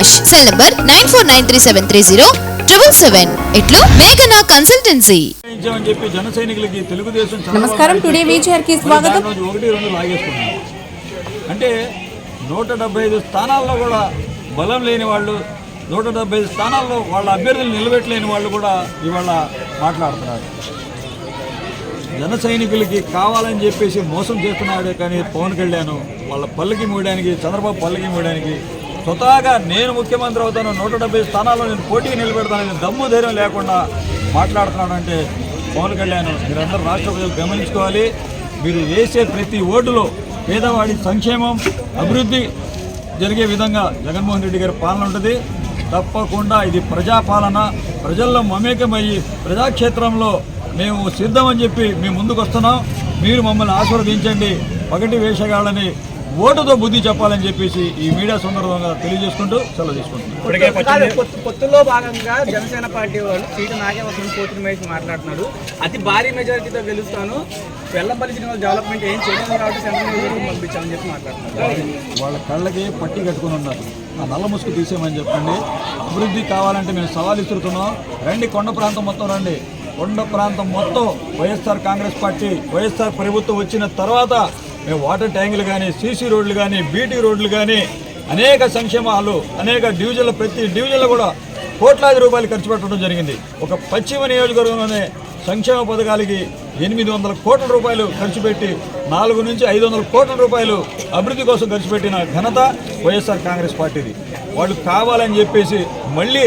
Cell number nine four nine three seven three zero triple seven ఇట్లు మేఘనా consultancy నమస్కారం, today VGR కి మరి స్వాగతం. ఒకటి రెండు అంటే నూట డెబ్బై ఐదు స్థానాల్లో కూడా బలం లేని వాళ్ళు నూట డెబ్బై ఐదు స్థానాల్లో వాళ్ళ అభ్యర్థులు నిలబెట్టలేని వాళ్ళు కూడా ఇవాళ మాట్లాడుతున్నారు. జన సైనికులకి కావాలని చెప్పేసి మోసం చేస్తున్నాడు కానీ పవన్ కళ్యాణ్ వాళ్ళ పల్లకి మూయడానికి చంద్రబాబు పల్లకి మూయడానికి స్వతహాగా నేను ముఖ్యమంత్రి అవుతాను నూట డెబ్బై స్థానాల్లో నేను పోటీకి నిలబెడతానని దమ్ము ధైర్యం లేకుండా మాట్లాడుతున్నానంటే పవన్ కళ్యాణ్. మీరందరూ రాష్ట్ర ప్రజలు గమనించుకోవాలి. మీరు వేసే ప్రతి ఓటులో పేదవాడి సంక్షేమం అభివృద్ధి జరిగే విధంగా జగన్మోహన్ రెడ్డి గారి పాలన ఉంటుంది. తప్పకుండా ఇది ప్రజాపాలన ప్రజల్లో మమేకమయ్యి ప్రజాక్షేత్రంలో మేము సిద్ధమని చెప్పి మేము ముందుకు వస్తున్నాం మీరు మమ్మల్ని ఆశీర్వదించండి. పగటి వేషగాళ్ళని ఓటుతో బుద్ధి చెప్పాలని చెప్పేసి ఈ మీడియా సందర్భంగా తెలియజేసుకుంటూ సెలవు తీసుకుంటున్నాం. కాదు, పొత్తు- పొత్తుల్లో భాగంగా జనసేన పార్టీ వాళ్ళు సీటు నాగే వస్తుంది పోతున్న మేసి మాట్లాడుతున్నాడు అతి భారీ మెజారిటీతో గెలుస్తాను. వెల్లపల్లి శ్రీనివాస్ డెవలప్మెంట్ ఏం చేయలేదు కాబట్టి సెంట్రల్ పంపించామని చెప్పి మాట్లాడుతున్నారు. వాళ్ళ కళ్ళకి పట్టి కట్టుకుని ఉన్నారు. ఆ నల్ల ముసుగు తీసేయమని చెప్పండి. అభివృద్ధి కావాలంటే మేము సవాల్ ఇస్తున్నాం రండి కొండ ప్రాంతం మొత్తం రండి. కొండ ప్రాంతం మొత్తం వైఎస్ఆర్ కాంగ్రెస్ పార్టీ వైఎస్ఆర్ ప్రభుత్వం వచ్చిన తర్వాత మేము వాటర్ ట్యాంకులు కానీ సీసీ రోడ్లు కానీ బీటీ రోడ్లు కానీ అనేక సంక్షేమాలు అనేక డివిజన్ల ప్రతి డివిజన్లో కూడా కోట్లాది రూపాయలు ఖర్చు పెట్టడం జరిగింది. ఒక పశ్చిమ నియోజకవర్గంలోనే సంక్షేమ పథకాలకి ఎనిమిది వందల కోట్ల రూపాయలు ఖర్చు పెట్టి నాలుగు నుంచి ఐదు వందల కోట్ల రూపాయలు అభివృద్ధి కోసం ఖర్చు పెట్టిన ఘనత వైఎస్ఆర్ కాంగ్రెస్ పార్టీది. వాళ్ళు కావాలని చెప్పేసి మళ్ళీ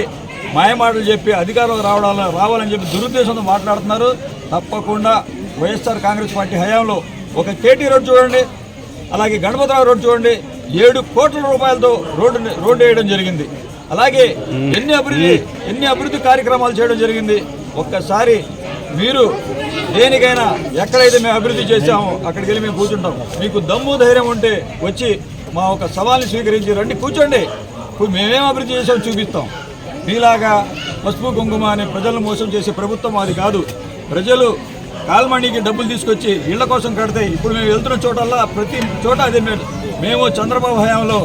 మాయమాటలు చెప్పి అధికారంలో రావడాలని రావాలని చెప్పి దురుద్దేశంతో మాట్లాడుతున్నారు. తప్పకుండా వైఎస్ఆర్ కాంగ్రెస్ పార్టీ హయాంలో ఒక కేటీ రోడ్ చూడండి అలాగే గణపతిరావు రోడ్ చూడండి ఏడు కోట్ల రూపాయలతో రోడ్డు రోడ్డు వేయడం జరిగింది. అలాగే ఎన్ని అభివృద్ధి ఎన్ని అభివృద్ధి కార్యక్రమాలు చేయడం జరిగింది? ఒక్కసారి మీరు దేనికైనా ఎక్కడైతే మేము అభివృద్ధి చేశామో అక్కడికి వెళ్ళి మేము కూర్చుంటాం. మీకు దమ్ము ధైర్యం ఉంటే వచ్చి మా ఒక సవాల్ని స్వీకరించి రండి కూర్చోండి. మేమేం అభివృద్ధి చేసామో చూపిస్తాం. మీలాగా పసుపు కుంకుమ అనే ప్రజలను మోసం చేసే ప్రభుత్వం అది కాదు. ప్రజలు కాల్మణికి డబ్బులు తీసుకొచ్చి ఇళ్ళ కోసం కడితే ఇప్పుడు మేము వెళ్తున్న చోటల్లా ప్రతి చోట అదే మేము. మేము చంద్రబాబు హయాంలో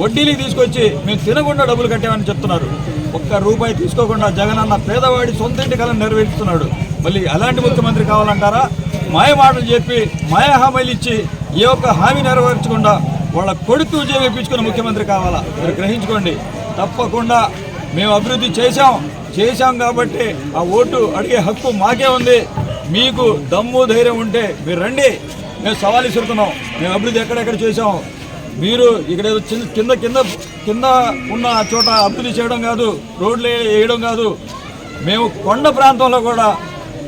వడ్డీలకి తీసుకొచ్చి మేము తినకుండా డబ్బులు కట్టామని చెప్తున్నారు. ఒక్క రూపాయి తీసుకోకుండా జగన్ అన్న పేదవాడి సొంత ఇంటి కలను నెరవేరుస్తున్నాడు. మళ్ళీ అలాంటి ముఖ్యమంత్రి కావాలంటారా? మాయ మాటలు చెప్పి మాయ హామీలు ఇచ్చి ఏ ఒక్క హామీ నెరవేర్చకుండా వాళ్ళ కొడుకు విజయం ఇప్పించుకున్న ముఖ్యమంత్రి కావాలా? మీరు గ్రహించుకోండి. తప్పకుండా మేము అభివృద్ధి చేశాం. చేశాం కాబట్టి ఆ ఓటు అడిగే హక్కు మాకే ఉంది. మీకు దమ్ము ధైర్యం ఉంటే మీరు రండి. మేము సవాల్ ఇస్తున్నాం మేము అభివృద్ధి ఎక్కడెక్కడ చేసాం మీరు ఇక్కడ ఏదో చిన్న కింద కింద కింద ఉన్న చోట అభివృద్ధి చేయడం కాదు రోడ్లు వేయడం కాదు. మేము కొండ ప్రాంతంలో కూడా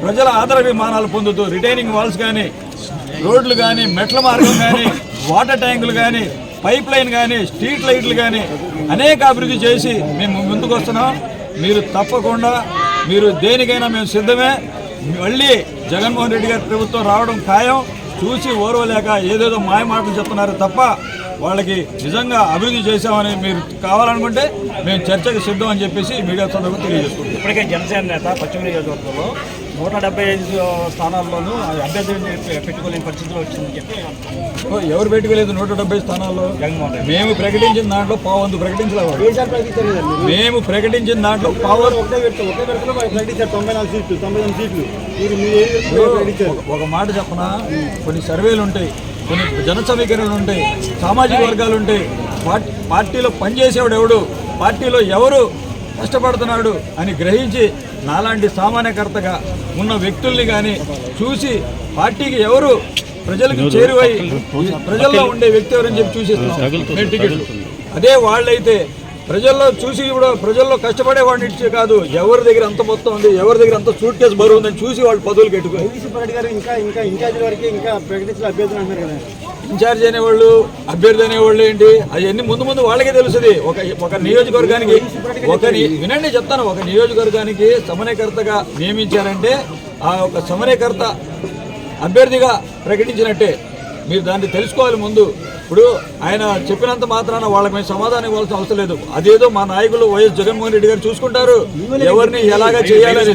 ప్రజల ఆదర విమానాలు పొందుతూ రిటైనింగ్ వాల్స్ కానీ రోడ్లు కానీ మెట్ల మార్గం కానీ వాటర్ ట్యాంకులు కానీ పైప్ లైన్ కానీ స్ట్రీట్ లైట్లు కానీ అనేక అభివృద్ధి చేసి మేము ముందుకు వస్తున్నాం. మీరు తప్పకుండా మీరు దేనికైనా మేము సిద్ధమే. మళ్ళీ జగన్మోహన్ రెడ్డి గారి ప్రభుత్వం రావడం ఖాయం. చూసి ఓర్వలేక ఏదేదో మాయ మాటలు చెప్తున్నారు తప్ప వాళ్ళకి నిజంగా అభివృద్ధి చేశామని మీరు కావాలనుకుంటే మేము చర్చకు సిద్ధం అని చెప్పేసి మీడియా సందర్భంగా తెలియజేసుకుంటాం ఇప్పటికే జనసేన నేత పశ్చిమ నియోజకవర్గంలో నూట డెబ్బై ఐదు స్థానాల్లోనూ అభ్యర్థిని పెట్టుకోలేని పరిస్థితిలో వచ్చిందని చెప్పి ఎవరు పెట్టుకోలేదు నూట డెబ్బై స్థానాల్లో? జగన్మోహన్ రెడ్డి. మేము ప్రకటించిన దాంట్లో పావంతు ప్రకటించలేదు. మేము ప్రకటించిన దాంట్లో పావంతు ఒకే మాట చెప్పనా? కొన్ని సర్వేలు ఉంటాయి. కొన్ని జన సమీకరణలు ఉంటాయి. సామాజిక వర్గాలు ఉంటాయి. పార్టీ పార్టీలో పనిచేసేవాడు ఎవడు? పార్టీలో ఎవరు కష్టపడుతున్నాడు అని గ్రహించి నాలాంటి సామాన్యకర్తగా ఉన్న వ్యక్తుల్ని కానీ చూసి పార్టీకి ఎవరు ప్రజలకు చేరువై ప్రజల్లో ఉండే వ్యక్తి ఎవరని చెప్పి చూసేస్తున్నాం. మేము టికెట్లు. అదే వాళ్ళైతే ప్రజల్లో చూసి ఇప్పుడు ప్రజల్లో కష్టపడే వాడిని ఇచ్చే కాదు. ఎవరి దగ్గర అంత మొత్తం ఉంది ఎవరి దగ్గర అంత సూట్ కేసు బరువు ఉందని చూసి వాళ్ళు పదవులు ఇంకా ఇన్ఛార్జ్ వరకు ఇంకా ప్రకటించిన అభ్యర్థులు అంటున్నారు కదా. ఇన్ఛార్జ్ అనేవాళ్ళు అభ్యర్థి అనేవాళ్ళు ఏంటి? అవన్నీ ముందు ముందు వాళ్ళకే తెలుస్తుంది ఒక ఒక నియోజకవర్గానికి ఒక వినండి చెప్తాను. ఒక నియోజకవర్గానికి సమన్వయకర్తగా నియమించారంటే ఆ ఒక సమన్వయకర్త అభ్యర్థిగా ప్రకటించినట్టే. మీరు దాన్ని తెలుసుకోవాలి ముందు. ఇప్పుడు ఆయన చెప్పినంత మాత్రాన వాళ్ళకి మేము సమాధానం ఇవ్వాల్సిన అవసరం లేదు. అదేదో మా నాయకులు వైఎస్ జగన్మోహన్ రెడ్డి గారు చూసుకుంటారు. ఎవరిని ఎలాగా చేయాలని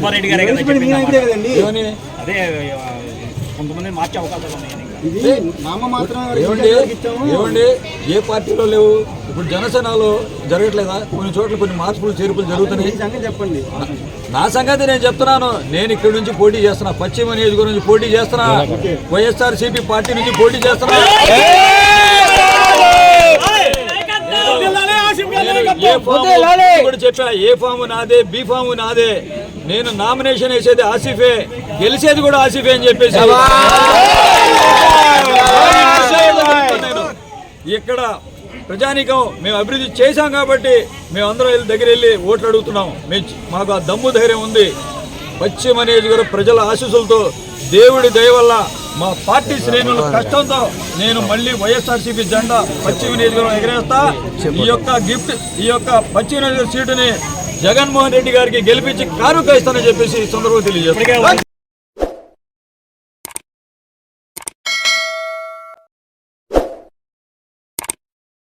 ఏమండి? ఏ పార్టీలో లేవు? ఇప్పుడు జనసేనలో జరగట్లేదా? కొన్ని చోట్ల కొన్ని మార్పులు చేర్పులు జరుగుతున్నాయి. చెప్పండి. నా సంగతి నేను చెప్తున్నాను. నేను ఇక్కడి నుంచి పోటీ చేస్తున్నా. పశ్చిమ నియోజకవర్గం నుంచి పోటీ చేస్తున్నా. వైఎస్ఆర్ సిపి పార్టీ నుంచి పోటీ చేస్తున్నా నేను ఏ ఫామ్? చెప్పా ఏ ఫామ్ నాదే బి ఫామ్ నాదే. నేను నామినేషన్ వేసేది ఆసిఫే గెలిచేది కూడా ఆసిఫే అని చెప్పేసి. ఇక్కడ ప్రజానీకం మేము అభివృద్ధి చేశాం కాబట్టి మేమందరం వెళ్ళి దగ్గర వెళ్ళి ఓట్లు అడుగుతున్నాం. మేము మాకు ఆ దమ్ము ధైర్యం ఉంది. పశ్చిమ నియోజకవర్గ ప్రజల ఆశీస్సులతో దేవుడి దయ వల్ల మా పార్టీ శ్రేణుల కష్టంతో నేను మళ్ళీ వైఎస్ఆర్సీపీ జెండా పశ్చిమ నియోజకవర్గం ఎగరేస్తా. ఈ యొక్క గిఫ్ట్ ఈ యొక్క పశ్చిమ నియోజకవర్గ సీటుని జగన్మోహన్ రెడ్డి గారికి గెలిపించి కానుక ఇస్తానని చెప్పేసి ఈ సందర్భంగా తెలియజేస్తాను